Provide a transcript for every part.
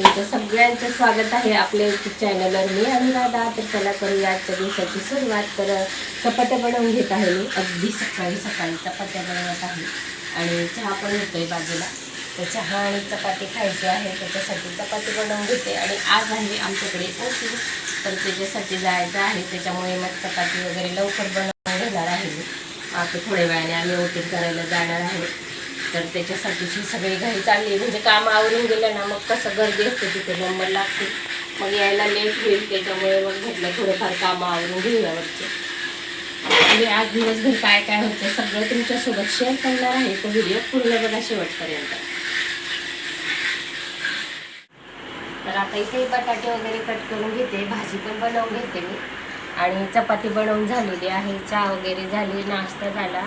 सगळ्यांचं स्वागत आहे आपल्या युट्यूब चॅनलवर मी अनुराधा तर चला करूया आजच्या दिवसाची सुरुवात. तर चपात्या बनवून घेत आहे मी. अगदी सकाळी सकाळी चपात्या बनवत आहे. आणि चहा पण होतोय बाजूला. तर चहा आणि चपाती खायची आहे. त्याच्यासाठी चपाती बनवून घेते. आणि आज आहे आमच्याकडे ओटी. तर त्याच्यासाठी जायचं आहे. त्याच्यामुळे मग चपाती वगैरे लवकर बनवून घेणार आहे मी. आता थोड्या वेळाने आम्ही ओटी करायला जाणार आहे. तर त्याच्यासाठीची सगळी घाई चालली. म्हणजे काम आवरून गेलं ना मग कसं गर्दी असते तिथे नंबर लागते. मग यायला लेट होईल त्याच्यामुळे मग म्हटलं थोडंफार काम आवरून घेऊया वरचे. आणि आज दिवसभर काय काय होतं सगळं तुमच्यासोबत शेअर करणार आहे. तो व्हिडिओ पूर्ण बघा शेवटपर्यंत. तर आता इथे बटाटे वगैरे कट करून घेते. भाजी पण बनवून घेते मी. आणि चपाती बनवून झालेली आहे. चहा वगैरे झाली नाश्ता झाला.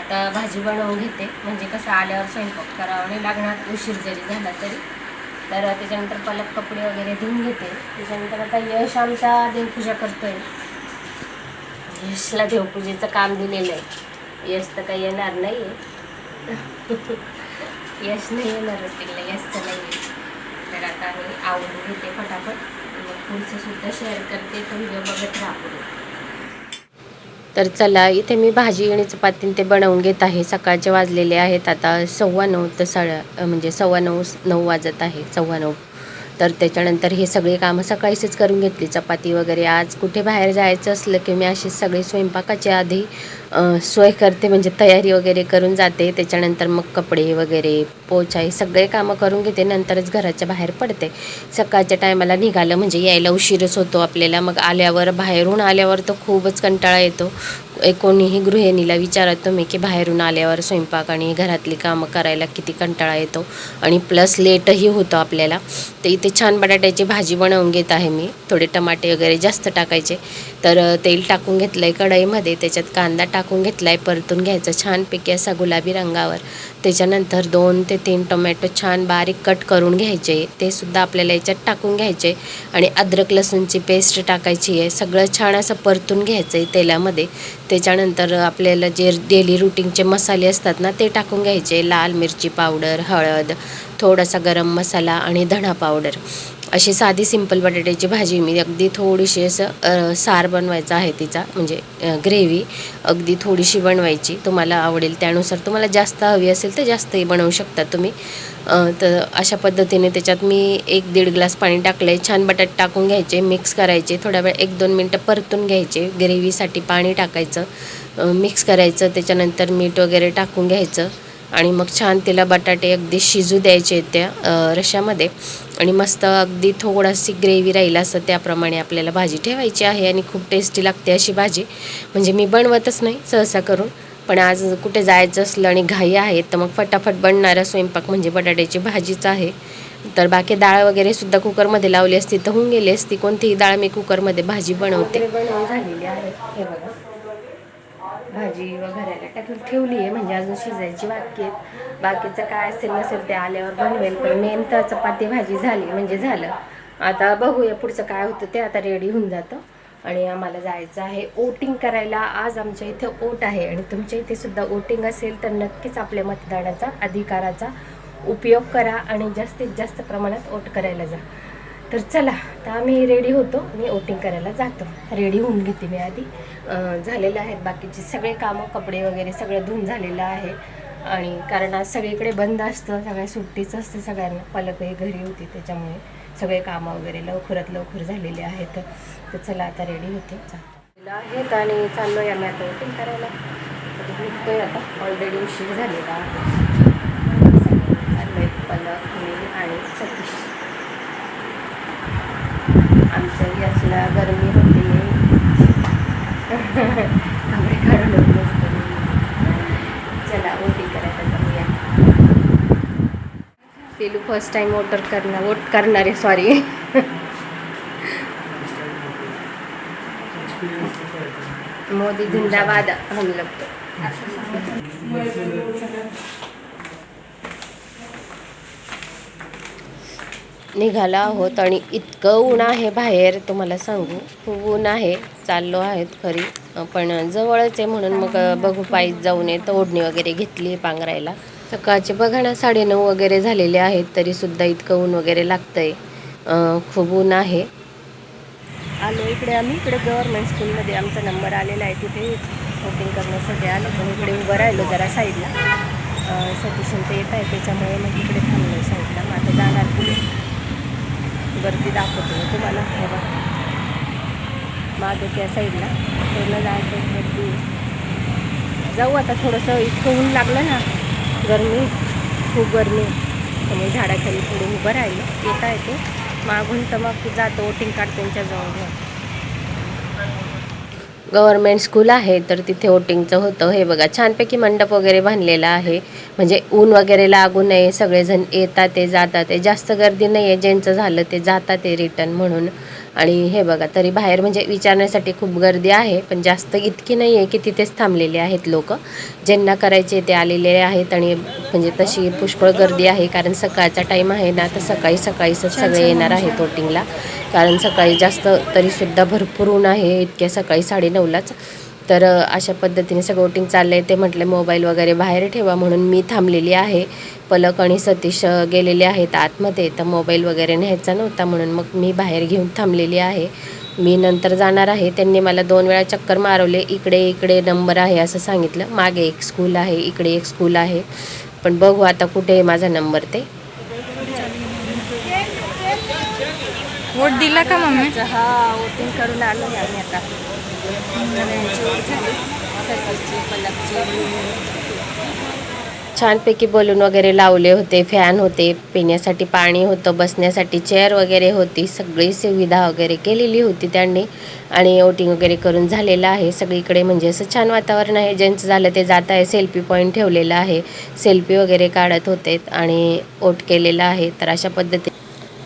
आता भाजी बनवून घेते. म्हणजे कसं आल्यावर स्वयंपाक करावा नाही लागणार उशीर जरी झाला तरी. तर त्याच्यानंतर पलक कपडे वगैरे धुवून घेते. त्याच्यानंतर आता यश आमचा देवपूजा करतोय. यशला देवपूजेचं काम दिलेलं आहे. यश तर काही येणार नाही यश नाही येणार तिकडे तर नाही तर आता मी आवडून घेते फटाफट. मग पुढचं सुद्धा शेअर करते. तो व्हिडिओ बघत राहू तर चला इथे मी भाजी आणि चपाती ते बनवून घेत आहे. सकाळचे वाजलेले आहेत आता सव्वा नऊ तर साडा म्हणजे सव्वा नऊ नऊ वाजत आहे सव्वा नऊ. तर त्याच्यानंतर हे सगळे कामं सकाळीच करून घेतली. चपाती वगैरे. आज कुठे बाहेर जायचं असलं की मी अशी सगळी स्वयंपाकाच्या आधी सोय करते. म्हणजे तयारी वगैरे करून जाते. त्याच्यानंतर मग कपडे वगैरे पोचा हे सगळे कामं करून घेते. नंतरच घराच्या बाहेर पडते. सकाळच्या टायमाला निघालं म्हणजे यायला उशीरच होतो आपल्याला. मग आल्यावर बाहेरून आल्यावर तर खूपच कंटाळा येतो. कोणीही गृहिणीला विचारत तुम्ही की बाहेरून आल्यावर स्वयंपाक आणि घरातली कामं करायला किती कंटाळा येतो? आणि प्लस लेटही होतो आपल्याला. तर इथे छान बटाट्याची भाजी बनवून घेत आहे मी. थोडे टमाटे वगैरे जास्त टाकायचे. तर तेल टाकून घेतलं आहे कढईमध्ये त्याच्यात कांदा टाकून घेतला आहे परतून घ्यायचा छानपैकी असा गुलाबी रंगावर. त्याच्यानंतर दोन ते तीन टोमॅटो छान बारीक कट करून घ्यायचे ते सुद्धा आपल्याला याच्यात टाकून घ्यायचे. आणि अद्रक लसूणची पेस्ट टाकायची आहे सगळं छान असं परतून घ्यायचं आहे तेलामध्ये. त्याच्यानंतर आपल्याला जे डेली रुटीनचे मसाले असतात ना ते टाकून घ्यायचे. लाल मिरची पावडर हळद थोडासा गरम मसाला आणि धणा पावडर. अशी साधी सिंपल बटाट्याची भाजी मी अगदी थोडीशी असं सार बनवायचा आहे तिचा म्हणजे ग्रेव्ही अगदी थोडीशी बनवायची. तुम्हाला आवडेल त्यानुसार. तुम्हाला जास्त हवी असेल तर जास्तही बनवू शकता तुम्ही. तर अशा पद्धतीने त्याच्यात मी एक दीड ग्लास पाणी टाकलं आहे छान बटाट टाकून घ्यायचे मिक्स करायचे. थोड्या वेळ एक दोन मिनटं परतून घ्यायचे. ग्रेव्हीसाठी पाणी टाकायचं. मिक्स करायचं. त्याच्यानंतर मीठ वगैरे टाकून घ्यायचं. आणि मग छान तिला बटाटे अगदी शिजू द्यायचे त्या रश्यामध्ये. आणि मस्त अगदी थोडीशी ग्रेव्ही राहील असं त्याप्रमाणे आपल्याला भाजी ठेवायची आहे आणि खूप टेस्टी लागते अशी भाजी. म्हणजे मी बनवतच नाही सहसा करून पण आज कुठे जायचं असलं आणि घाई आहे तर मग फटाफट बनणारा स्वयंपाक म्हणजे बटाट्याची भाजीच आहे. तर बाकी डाळ वगैरे सुद्धा कुकरमध्ये लावली असती तर होऊन गेली असती. कोणतीही डाळ मी कुकरमध्ये भाजी बनवते बनवून झालेली आहे हे बघा भाजी वगैरे टाकून ठेवली आहे म्हणजे अजून शिजायची बाकी आहेत. बाकीचं काय असेल नसेल ते आल्यावर बनवेल पण मेन तर चपाती भाजी झाली म्हणजे झालं. आता बघूया पुढचं काय होतं ते आता रेडी होऊन जातं. आणि आम्हाला जायचं आहे ओटिंग करायला. आज आमच्या इथे ओट आहे आणि तुमच्या इथे सुद्धा ओटिंग असेल तर नक्कीच आपल्या मतदानाचा अधिकाराचा उपयोग करा आणि जास्तीत जास्त प्रमाणात ओट करायला जा. तर चला तर आम्ही रेडी होतो. आणि ओटिंग करायला जातो. रेडी होऊन घेते मी आधी. झालेलं आहेत बाकीचे सगळे कामं कपडे वगैरे सगळं धुवून झालेलं आहे. आणि कारण आज सगळीकडे बंद असतं सगळ्या सुट्टीचं असतं सगळ्यांना. पलकही घरी होती त्याच्यामुळे सगळे कामं वगैरे लवकरात लवकर झालेले आहेत. तर चला आता रेडी होते. चाललेलं आहेत आणि चाललो आहे आम्ही आता ओटिंग करायला. निघतोय आता. ऑलरेडी उशीर झालेला आहे. पलक मी आणि सतीश. आमच्या याचला गरमी होती. कपडे काढून चला ओटी करायला जाऊया पेलू फर्स्ट टाइम वोटर करणार वोट करणारे सॉरी मोदी जिंदाबाद हम लोग निघाला आहोत आणि इतकं ऊन आहे बाहेर तुम्हाला सांगू. खूप ऊन आहे चाललो आहेत खरी पण जवळच आहे म्हणून मग बघू पायीत जाऊन येतं ओढणी वगैरे घेतली आहे पांघरायला. सकाळचे बघा ना साडेनऊ वगैरे झालेले आहेत तरीसुद्धा इतकं ऊन वगैरे लागतंय. आहे खूप ऊन आहे. आलो इकडे आम्ही इकडे गव्हर्नमेंट स्कूलमध्ये आमचा नंबर आलेला आहे तिथे. वोटिंग करण्यासाठी आलो पण इकडे उभं राहिलो जरा साईडला सतीशन ते येत आहे त्याच्यामुळे मग इकडे थांबलो साईडला मग आता जाणार पुढे. गर्दी दाखवतो. तुम्हाला हे बघा. मागे त्या साईडला. पूर्ण जायचं गर्दी जाऊ आता थोडंसं इतकं ऊन लागलं ना गरमी खूप गरमी. त्यामुळे झाडाखाली थोडे उभं राहिलं. येता येते. मागून तर मग जातो वोटिंग काढतो त्यांच्याजवळ गव्हर्मेंट स्कूल आहे तर तिथे वोटिंगचं होतं. हे बघा छानपैकी मंडप वगैरे बांधलेला आहे. म्हणजे ऊन वगैरे लागू नये सगळेजण येतात ते जातात ते. जास्त गर्दी नाही आहे ज्यांचं झालं ते जातात ते रिटर्न म्हणून. आणि हे बघा तरी बाहेर म्हणजे विचारण्यासाठी खूप गर्दी आहे पण जास्त इतकी नाही आहे की तिथेच थांबलेले आहेत लोक. ज्यांना करायचे ते आलेले आहेत आणि म्हणजे तशी पुष्कळ गर्दी आहे कारण सकाळचा टाईम आहे ना तर सकाळी सकाळीच सगळे येणार आहेत वोटिंगला कारण सकाळी जास्त तरीसुद्धा भरपूर ऊन आहे इतक्या सकाळी साडेनऊलाच. तर अशा पद्धतीने सगळं वोटिंग चाललं आहे ते म्हटले मोबाईल वगैरे बाहेर ठेवा म्हणून मी थांबलेली आहे. पलक आणि सतीश गेलेले आहेत आतमध्ये. तर मोबाईल वगैरे न्यायचा नव्हता म्हणून मग मी बाहेर घेऊन थांबलेली आहे. मी नंतर जाणार आहे. त्यांनी मला दोन वेळा चक्कर मारवले इकडे इकडे नंबर आहे असं सांगितलं. मागे एक स्कूल आहे इकडे एक स्कूल आहे. पण बघू आता कुठे आहे माझा नंबर ते. वोट दिला का मम्मी? हा वोटिंग करून आलो आम्ही आता. छानपैकी बलून वगैरे लावले होते फॅन होते पिण्यासाठी पाणी होतं बसण्यासाठी चेअर वगैरे होती सगळी सुविधा वगैरे केलेली होती त्यांनी. आणि वोटिंग वगैरे करून झालेलं आहे. सगळीकडे म्हणजे असं छान वातावरण आहे. ज्यांचं झालं ते जात आहे. सेल्फी पॉईंट ठेवलेला आहे. सेल्फी वगैरे काढत होते आणि वोट केलेलं आहे. तर अशा पद्धतीने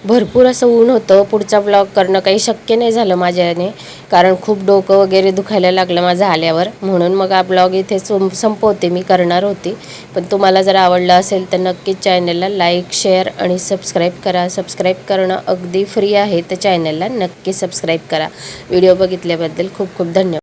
भरपूर असं ऊन होतं. पुढचा ब्लॉग करणं काही शक्य नाही झालं माझ्याने. कारण खूप डोकं वगैरे दुखायला लागलं माझं आल्यावर. म्हणून मग हा ब्लॉग इथे सं संपवते. मी करणार होती. पण तुम्हाला जर आवडलं असेल तर नक्कीच चॅनलला लाईक शेअर आणि सबस्क्राईब करा. सबस्क्राईब करणं अगदी फ्री आहे. तर चॅनलला नक्की सबस्क्राईब करा. व्हिडिओ बघितल्याबद्दल खूप खूप धन्यवाद.